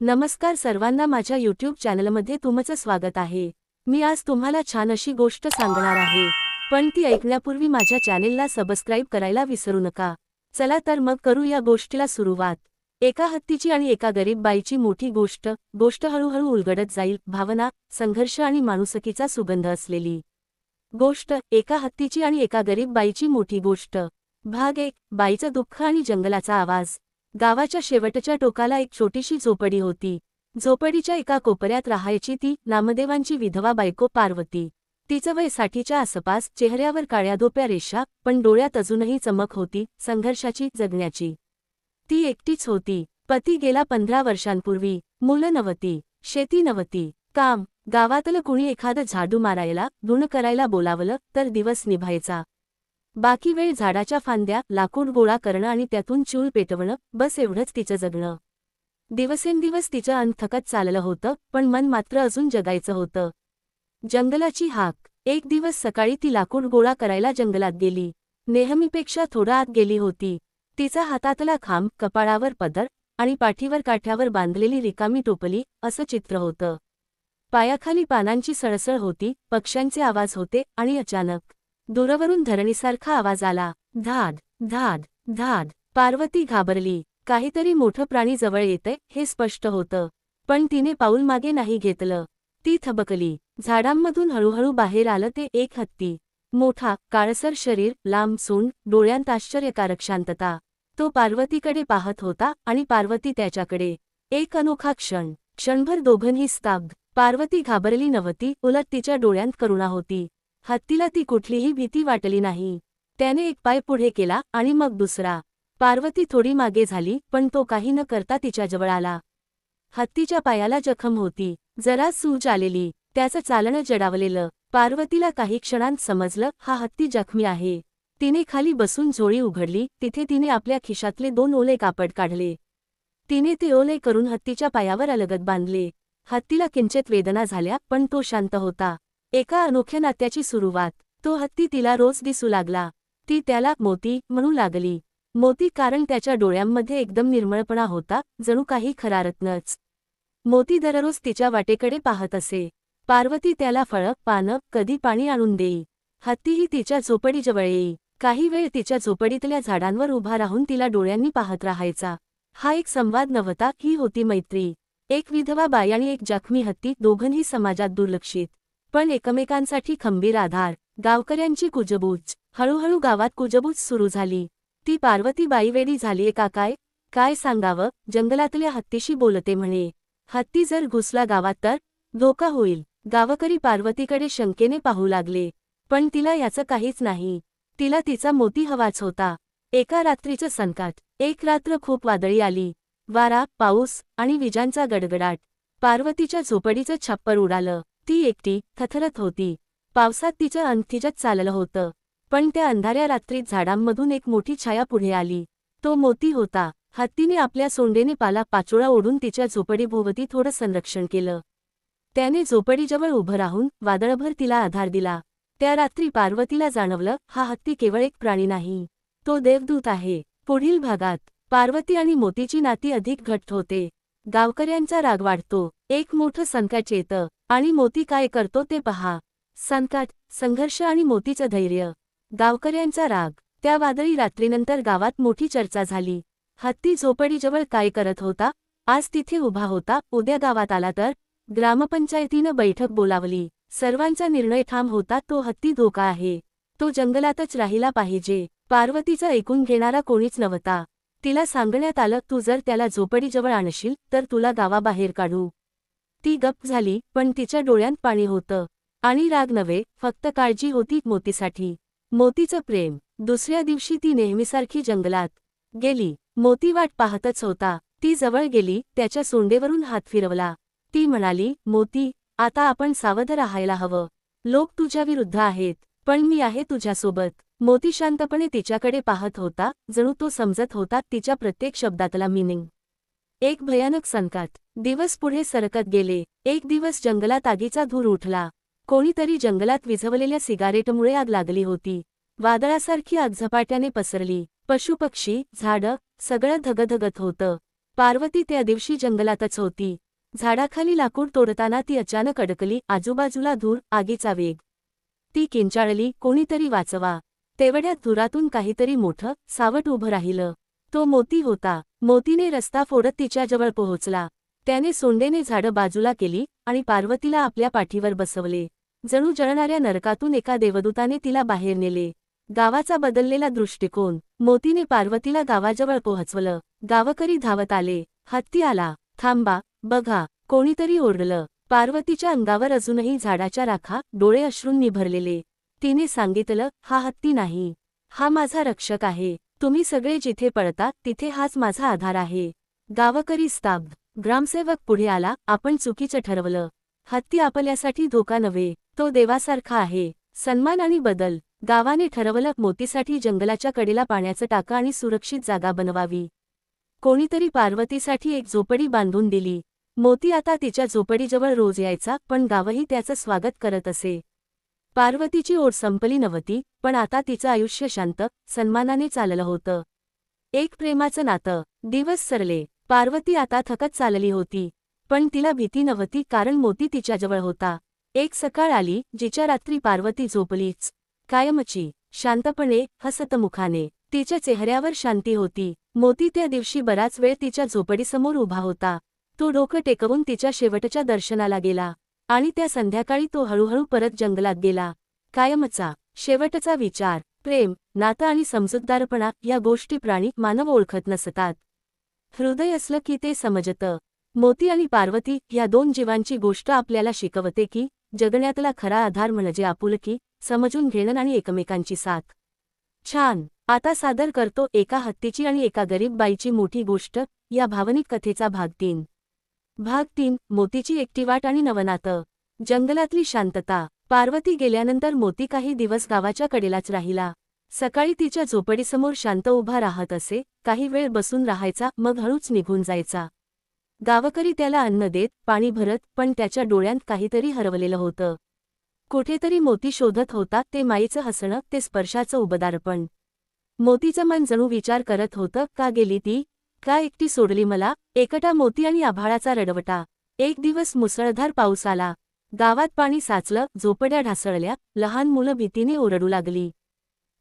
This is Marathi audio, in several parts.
नमस्कार सर्वांना माझ्या यूट्यूब चॅनलमध्ये तुमचं स्वागत आहे. मी आज तुम्हाला छान अशी गोष्ट सांगणार आहे. पण ती ऐकण्यापूर्वी माझ्या चॅनेलला सबस्क्राईब करायला विसरू नका. चला तर मग करू या गोष्टीला सुरुवात. एका हत्तीची आणि एका गरीब बाईची मोठी गोष्ट गोष्ट हळूहळू उलगडत जाईल भावना संघर्ष आणि माणुसकीचा सुगंध असलेली. गोष्ट एका हत्तीची आणि एका गरीब बाईची मोठी गोष्ट. भाग एक बाईचं दुःख आणि जंगलाचा आवाज. गावाच्या शेवटच्या टोकाला एक छोटीशी झोपडी होती. झोपडीच्या एका कोपऱ्यात राहायची ती नामदेवांची विधवा बायको पार्वती. तिचं वय साठीच्या आसपास चेहऱ्यावर काळ्या धोप्या रेषा पण डोळ्यात अजूनही चमक होती संघर्षाची जगण्याची. ती एकटीच होती. पती गेला पंधरा वर्षांपूर्वी. मुलं नवती शेती नवती काम. गावातलं कुणी एखादं झाडू मारायला धुण करायला बोलावलं तर दिवस निभायचा. बाकी वेळ झाडाच्या फांद्या लाकूड गोळा करणं आणि त्यातून चूल पेटवणं बस एवढंच तिचं जगणं. दिवसेंदिवस तिचं अनथकत चाललं होतं पण मन मात्र अजून जगायचं होतं. जंगलाची हाक. एक दिवस सकाळी ती लाकूड गोळा करायला जंगलात गेली. नेहमीपेक्षा थोडं आत गेली होती. तिचा हातातला खांब कपाळावर पदर आणि पाठीवर काठ्यावर बांधलेली रिकामी टोपली असं चित्र होतं. पायाखाली पानांची सळसळ होती पक्ष्यांचे आवाज होते आणि अचानक दूरवरून धरणीसारखा आवाज आला. धाद धाद धाद पार्वती घाबरली. काहीतरी मोठं प्राणी जवळ येतंय हे स्पष्ट होतं. पण तिने पाऊल मागे नाही घेतलं. ती थबकली. झाडांमधून हळूहळू बाहेर आलं ते एक हत्ती. मोठा काळसर शरीर लांब सूंड डोळ्यांत आश्चर्यकारक शांतता. तो पार्वतीकडे पाहत होता आणि पार्वती त्याच्याकडे. एक अनोखा क्षण. क्षणभर दोघंही स्तब्ध. पार्वती घाबरली नव्हती उलट तिच्या डोळ्यांत करुणा होती. हत्तीला ती कुठलीही भीती वाटली नाही. त्याने एक पाय पुढे केला आणि मग दुसरा. पार्वती थोडी मागे झाली पण तो काही न करता तिच्याजवळ आला. हत्तीच्या पायाला जखम होती. जरा सूज आलेली. त्याचं चालणं जडावलेलं. पार्वतीला काही क्षणांत समजलं हा हत्ती जखमी आहे. तिने खाली बसून झोळी उघडली. तिथे तिने आपल्या खिशातले दोन ओले कापड काढले. तिने ते ओले करून हत्तीच्या पायावर अलगत बांधले. हत्तीला किंचित वेदना झाल्या पण तो शांत होता. एका अनोख्या नात्याची सुरुवात. तो हत्ती तिला रोज दिसू लागला. ती त्याला मोती म्हणू लागली. मोती कारण त्याच्या डोळ्यांमध्ये एकदम निर्मळपणा होता जणू काही खरारत्नच. मोती दररोज तिच्या वाटेकडे पाहत असे. पार्वती त्याला फळं पानं कधी पाणी आणून देई. हत्तीही तिच्या झोपडीजवळ येई. काही वेळ तिच्या झोपडीतल्या झाडांवर उभा राहून तिला डोळ्यांनी पाहत राहायचा. हा एक संवाद नव्हता ही होती मैत्री. एक विधवा बाई आणि एक जखमी हत्ती दोघंही समाजात दुर्लक्षित. पण एकमेकांसाठी खंबीर आधार. गावकऱ्यांची कुजबूज. हळूहळू गावात कुजबूज सुरू झाली. ती पार्वती बाईवेडी झालीये का काय काय सांगावं? जंगलातल्या हत्तीशी बोलते म्हणे. हत्ती जर घुसला गावात तर? धोका होईल. गावकरी पार्वतीकडे शंकेने पाहू लागले. पण तिला याचं काहीच नाही. तिला तिचा मोती हवाच होता. एका रात्रीचं संकट. एक रात्र खूप वादळी आली. वारा पाऊस आणि विजांचा गडगडाट. पार्वतीच्या झोपडीचं छप्पर उडालं. ती एकटी थथरत होती. पावसात तिचं अंगठिजत चाललं होतं. पण त्या अंधाऱ्या रात्रीत झाडांमधून एक मोठी छाया पुढे आली. तो मोती होता. हत्तीने आपल्या सोंडेने पाला पाचोळा ओढून तिच्या झोपडीभोवती थोडं संरक्षण केलं. त्याने झोपडीजवळ उभं राहून वादळभर तिला आधार दिला. त्या रात्री पार्वतीला जाणवलं हा हत्ती केवळ एक प्राणी नाही. तो देवदूत आहे. पुढील भागात पार्वती आणि मोतीची नाती अधिक घट्ट होते. गावकऱ्यांचा राग वाढतो. एक मोठं संकट येतं. आणि मोती काय करतो ते पहा. संकट संघर्ष आणि मोतीचं धैर्य. गावकऱ्यांचा राग. त्या वादळी रात्रीनंतर गावात मोठी चर्चा झाली. हत्ती झोपडीजवळ काय करत होता? आज तिथे उभा होता. उद्या गावात आला तर? ग्रामपंचायतीनं बैठक बोलावली. सर्वांचा निर्णय ठाम होता. तो हत्ती धोका आहे. तो जंगलातच राहिला पाहिजे. पार्वतीचं ऐकून घेणारा कोणीच नव्हता. तिला सांगण्यात आलं तू जर त्याला झोपडीजवळ आणशील तर तुला गावाबाहेर काढू. ती गप्प झाली पण तिच्या डोळ्यांत पाणी होतं. आणि राग नव्हे फक्त काळजी होती मोतीसाठी. मोतीचं प्रेम. दुसऱ्या दिवशी ती नेहमीसारखी जंगलात गेली. मोती वाट पाहतच होता. ती जवळ गेली त्याच्या सोंडेवरून हात फिरवला. ती म्हणाली मोती आता आपण सावध राहायला हवं. लोक तुझ्या विरुद्ध आहेत पण मी आहे तुझ्यासोबत. मोती शांतपणे तिच्याकडे पाहत होता जणू तो समजत होता तिच्या प्रत्येक शब्दातला मिनिंग. एक भयानक संकट. दिवस पुढे सरकत गेले. एक दिवस जंगलात आगीचा धूर उठला. कोणीतरी जंगलात विझवलेल्या सिगारेटमुळे आग लागली होती. वादळासारखी आग झपाट्याने पसरली. पशुपक्षी झाडं सगळं धगधगत होतं. पार्वती त्या दिवशी जंगलातच होती. झाडाखाली लाकूड तोडताना ती अचानक अडकली. आजूबाजूला धूर आगीचा वेग. ती किंचाळली. कोणीतरी वाचवा. तेवढ्यात धुरातून काहीतरी मोठं सावट उभं राहिलं. तो मोती होता. मोतीने रस्ता फोडत तिच्याजवळ पोहोचला. त्याने सोंडेने झाडं बाजूला केली आणि पार्वतीला आपल्या पाठीवर बसवले. जणू जळणाऱ्या नरकातून एका देवदूताने तिला बाहेर नेले. गावाचा बदललेला दृष्टिकोन. मोतीने पार्वतीला गावाजवळ पोहोचवलं. गावकरी धावत आले. हत्ती आला. थांबा बघा. कोणीतरी ओरडलं. पार्वतीच्या अंगावर अजूनही झाडाच्या राखा डोळे अश्रूंनी भरलेले. तिने सांगितलं हा हत्ती नाही. हा माझा रक्षक आहे. तुम्ही सगळे जिथे पळतात तिथे हाच माझा आधार आहे. गावकरी स्तब्ध. ग्रामसेवक पुढे आला आपण चुकीचं ठरवलं. हत्ती आपल्यासाठी धोका नव्हे तो देवासारखा आहे. सन्मान आणि बदल. गावाने ठरवलं मोतीसाठी जंगलाच्या कडेला पाण्याचं टाका आणि सुरक्षित जागा बनवावी. कोणीतरी पार्वतीसाठी एक झोपडी बांधून दिली. मोती आता तिच्या झोपडीजवळ रोज यायचा पण गावही त्याचं स्वागत करत असे. पार्वतीची ओढ संपली नव्हती पण आता तिचं आयुष्य शांत सन्मानाने चाललं होतं. एक प्रेमाचं नातं. दिवस सरले. पार्वती आता थकत चालली होती. पण तिला भीती नव्हती कारण मोती तिच्याजवळ होता. एक सकाळ आली जिच्या रात्री पार्वती झोपलीच. कायमची. शांतपणे हसतमुखाने तिच्या चेहऱ्यावर शांती होती. मोती त्या दिवशी बराच वेळ तिच्या झोपडीसमोर उभा होता. तो डोकं टेकवून तिच्या शेवटच्या दर्शनाला गेला. आणि त्या संध्याकाळी तो हळूहळू परत जंगलात गेला. कायमचा शेवटचा विचार प्रेम नातं आणि समजूतदारपणा या गोष्टी प्राणी मानव ओळखत नसतात. हृदय असलं की ते समजतं. मोती आणि पार्वती या दोन जीवांची गोष्ट आपल्याला शिकवते की जगण्यातला खरा आधार म्हणजे आपुलकी समजून घेणं आणि एकमेकांची साथ. छान आता सादर करतो एका हत्तीची आणि एका गरीब बाईची मोठी गोष्ट या भावनिक कथेचा भाग तीन. भाग तीन मोतीची एकटीवाट आणि नवनातं जंगलातली शांतता. पार्वती गेल्यानंतर मोती काही दिवस गावाच्या कडेलाच राहिला. सकाळी तिच्या झोपडीसमोर शांत उभा राहत असे काही वेळ बसून राहायचा मग हळूच निघून जायचा. गावकरी त्याला अन्न देत पाणी भरत पण त्याच्या डोळ्यांत काहीतरी हरवलेलं होतं. कुठेतरी मोती शोधत होता ते माईचं हसणं ते स्पर्शाचं उबदारपण. मोतीचं मन जणू विचार करत होतं का गेली ती? का एकटी सोडली मला? एकटा मोती आणि आभाळाचा रडवटा. एक दिवस मुसळधार पाऊस आला. गावात पाणी साचलं झोपड्या ढासळल्या लहान मुलं भीतीने ओरडू लागली.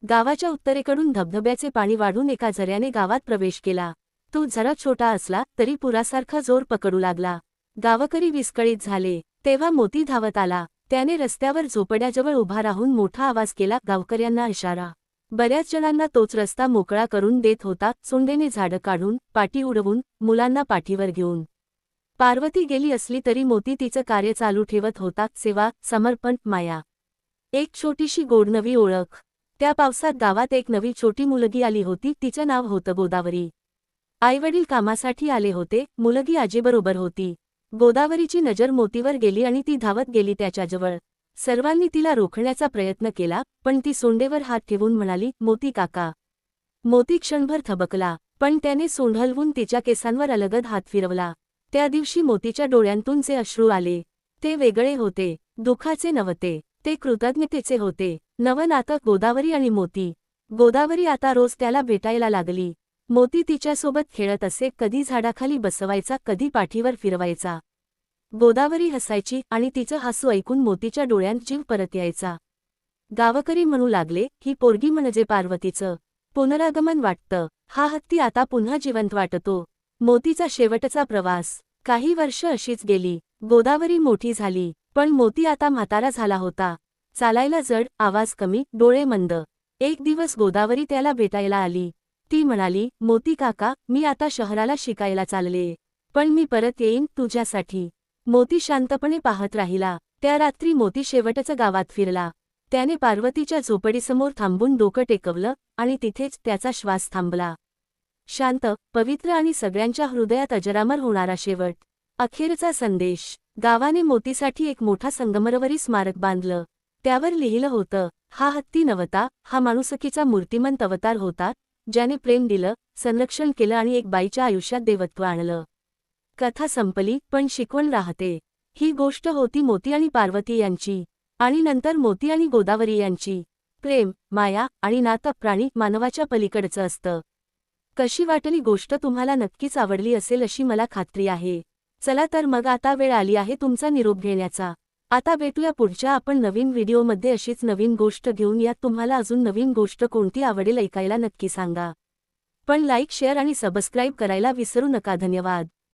गावाच्या उत्तरेकडून धबधब्याचे पाणी वाढून एका झऱ्याने गावात प्रवेश केला. तो झरा छोटा असला तरी पुरासारखा जोर पकडू लागला. गावकरी विस्कळीत झाले. तेव्हा मोती धावत आला. त्याने रस्त्यावर झोपड्याजवळ उभा राहून मोठा आवाज केला गावकऱ्यांना इशारा बऱ्याच जणांना तोच रस्ता मोकळा करून देत होता सोंडेने झाडं काढून पाठी उडवून मुलांना पाठीवर घेऊन. पार्वती गेली असली तरी मोती तिचं कार्य चालू ठेवत होता सेवा समर्पण माया. एक छोटीशी गोडनवी ओळख. त्या पावसात गावात एक नवी छोटी मुलगी आली होती तिचं नाव होतं गोदावरी. आईवडील कामासाठी आले होते मुलगी आजीबरोबर होती. गोदावरीची नजर मोतीवर गेली आणि ती धावत गेली त्याच्याजवळ सर्वांनी तिला रोखण्याचा प्रयत्न केला पण ती सोंडेवर हात ठेवून म्हणाली मोती काका. मोती क्षणभर थबकला पण त्याने सोंड हलवून तिच्या केसांवर अलगद हात फिरवला. त्या दिवशी मोतीच्या डोळ्यांतून जे अश्रू आले ते वेगळे होते दुःखाचे नव्हते ते कृतज्ञतेचे होते. नवं नातं गोदावरी आणि मोती. गोदावरी आता रोज त्याला भेटायला लागली. मोती तिच्यासोबत खेळत असे कधी झाडाखाली बसवायचा कधी पाठीवर फिरवायचा. गोदावरी हसायची आणि तिचं हसू ऐकून मोतीच्या डोळ्यांत जीव परत यायचा. गावकरी म्हणू लागले ही पोरगी म्हणजे पार्वतीचं. पुनरागमन वाटतं. हा हत्ती आता पुन्हा जिवंत वाटतो. मोतीचा शेवटचा प्रवास. काही वर्ष अशीच गेली. गोदावरी मोठी झाली. पण मोती आता म्हातारा झाला होता. चालायला जड आवाज कमी डोळे मंद. एक दिवस गोदावरी त्याला भेटायला आली. ती म्हणाली मोती काका मी आता शहराला शिकायला चालले. पण मी परत येईन तुझ्यासाठी. मोती शांतपणे पाहत राहिला. त्या रात्री मोती शेवटचं गावात फिरला. त्याने पार्वतीच्या झोपडीसमोर थांबून डोकं टेकवलं आणि तिथेच त्याचा श्वास थांबला. शांत पवित्र आणि सगळ्यांच्या हृदयात अजरामर होणारा शेवट. अखेरचा संदेश. गावाने मोतीसाठी एक मोठा संगमरवरी स्मारक बांधलं. त्यावर लिहिलं होतं हा हत्ती नवता हा माणुसकीचा मूर्तिमंत अवतार होता ज्याने प्रेम दिलं संरक्षण केलं आणि एक बाईच्या आयुष्यात देवत्व आणलं. कथा संपली पण शिकवण राहते. ही गोष्ट होती मोती आणि पार्वती यांची. आणि नंतर मोती आणि गोदावरी यांची. प्रेम माया आणि नातं प्राणी मानवाच्या पलीकडचं असतं. कशी वाटली गोष्ट तुम्हाला नक्कीच आवडली असेल अशी मला खात्री आहे. चला तर मग आता वेळ आली आहे तुमचा निरोप घेण्याचा. आता भेटूया पुढच्या आपण नवीन व्हिडिओमध्ये अशीच नवीन गोष्ट घेऊन यात तुम्हाला अजून नवीन गोष्ट कोणती आवडेल ऐकायला नक्की सांगा. पण लाईक शेअर आणि सबस्क्राईब करायला विसरू नका. धन्यवाद.